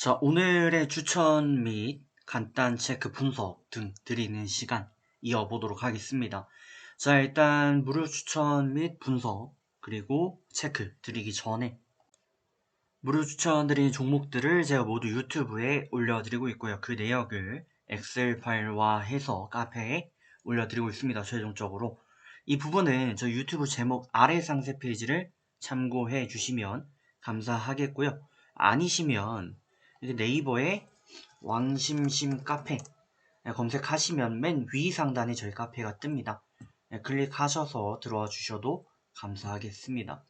자, 오늘의 추천 및 간단 체크 분석 등 드리는 시간 이어보도록 하겠습니다. 자, 일단 무료 추천 및 분석 그리고 체크 드리기 전에 무료 추천 드리는 종목들을 제가 모두 유튜브에 올려드리고 있고요. 그 내역을 엑셀 파일화 해서 카페에 올려드리고 있습니다. 최종적으로 이 부분은 저 유튜브 제목 아래 상세 페이지를 참고해 주시면 감사하겠고요. 아니시면 네이버에 왕심심 카페 네, 검색하시면 맨 위 상단에 저희 카페가 뜹니다. 네, 클릭하셔서 들어와 주셔도 감사하겠습니다.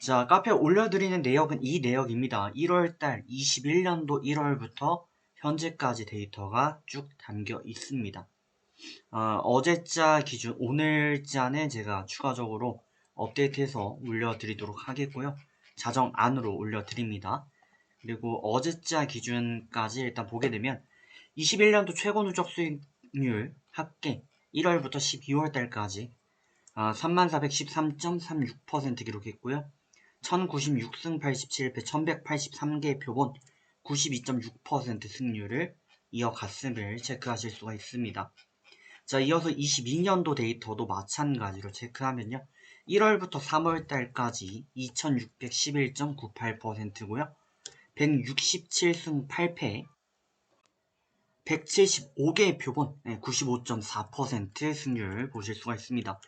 자, 카페에 올려드리는 내역은 이 내역입니다. 1월달 21년도 1월부터 현재까지 데이터가 쭉 담겨 있습니다. 어, 제자 기준 오늘자는 제가 추가적으로 업데이트해서 올려드리도록 하겠고요. 자정 안으로 올려드립니다. 그리고 어제자 기준까지 일단 보게 되면 21년도 최고 누적 수익률 합계 1월부터 12월 달까지 3413.36% 기록했고요. 1096승 87패 1183개 표본 92.6% 승률을 이어갔음을 체크하실 수가 있습니다. 자, 이어서 22년도 데이터도 마찬가지로 체크하면요. 1월부터 3월 달까지 2611.98%고요. 167승 8패 175개의 표본 95.4% 승률 보실 수가 있습니다.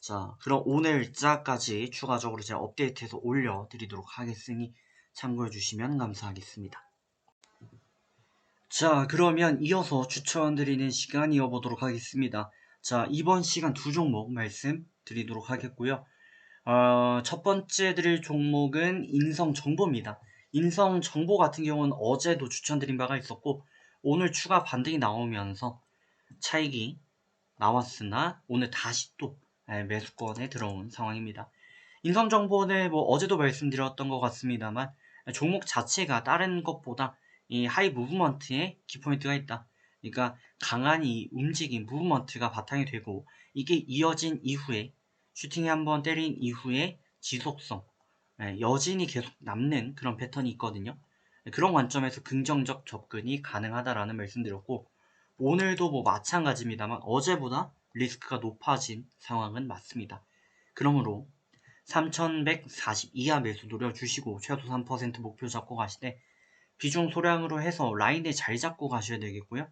자, 그럼 오늘자까지 추가적으로 제가 업데이트해서 올려드리도록 하겠으니 참고해 주시면 감사하겠습니다. 자, 그러면 이어서 추천드리는 시간 이어보도록 하겠습니다. 자, 이번 시간 두 종목 말씀드리도록 하겠고요. 어, 첫 번째 드릴 종목은 인성정보입니다. 인성 정보 같은 경우는 어제도 추천드린 바가 있었고 오늘 추가 반등이 나오면서 차익이 나왔으나 오늘 다시 또 예, 매수권에 들어온 상황입니다. 인성 정보는 뭐 어제도 말씀드렸던 것 같습니다만 종목 자체가 다른 것보다 이 하이 무브먼트에 키포인트가 있다. 그러니까 강한 이 움직임 무브먼트가 바탕이 되고 이게 이어진 이후에 슈팅이 한번 때린 이후에 지속성 예, 여진이 계속 남는 그런 패턴이 있거든요. 그런 관점에서 긍정적 접근이 가능하다라는 말씀드렸고 오늘도 뭐 마찬가지입니다만 어제보다 리스크가 높아진 상황은 맞습니다. 그러므로 3140 이하 매수 노려주시고 최소 3% 목표 잡고 가시되 비중 소량으로 해서 라인에 잘 잡고 가셔야 되겠고요.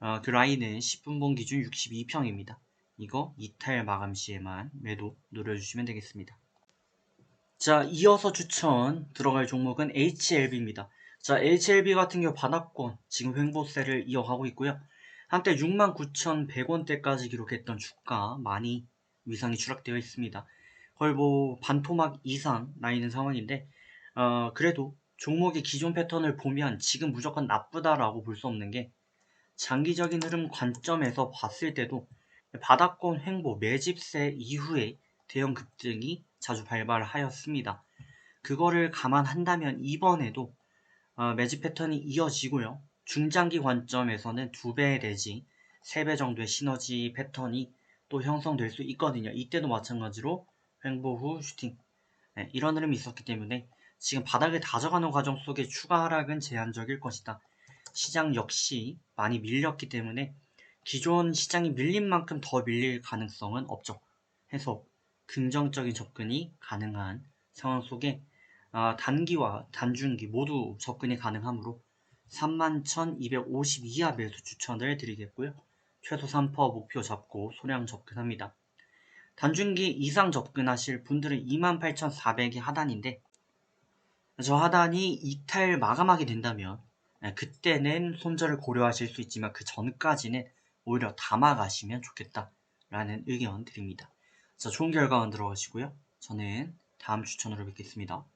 어, 그 라인은 10분봉 기준 62평입니다. 이거 이탈 마감 시에만 매도 노려주시면 되겠습니다. 자, 이어서 추천 들어갈 종목은 HLB입니다. 자, HLB 같은 경우 바닥권 지금 횡보세를 이어가고 있고요. 한때 69,100원대까지 기록했던 주가 많이 위상이 추락되어 있습니다. 거의 뭐 반토막 이상 나 있는 상황인데 어, 그래도 종목의 기존 패턴을 보면 지금 무조건 나쁘다라고 볼 수 없는 게 장기적인 흐름 관점에서 봤을 때도 바닥권 횡보 매집세 이후에 대형 급등이 자주 발발하였습니다. 그거를 감안한다면 이번에도 어, 매집 패턴이 이어지고요. 중장기 관점에서는 2배 내지 3배 정도의 시너지 패턴이 또 형성될 수 있거든요. 이때도 마찬가지로 횡보 후 슈팅 네, 이런 흐름이 있었기 때문에 지금 바닥을 다져가는 과정 속에 추가 하락은 제한적일 것이다. 시장 역시 많이 밀렸기 때문에 기존 시장이 밀린 만큼 더 밀릴 가능성은 없죠. 해서 긍정적인 접근이 가능한 상황 속에 아, 단기와 단중기 모두 접근이 가능하므로 31,250 이하 매수 추천을 드리겠고요. 최소 3% 목표 잡고 소량 접근합니다. 단중기 이상 접근하실 분들은 28,400이 하단인데 저 하단이 이탈 마감하게 된다면 네, 그때는 손절을 고려하실 수 있지만 그 전까지는 오히려 담아가시면 좋겠다라는 의견 드립니다. 자, 좋은 결과만 들어가시고요. 저는 다음 추천으로 뵙겠습니다.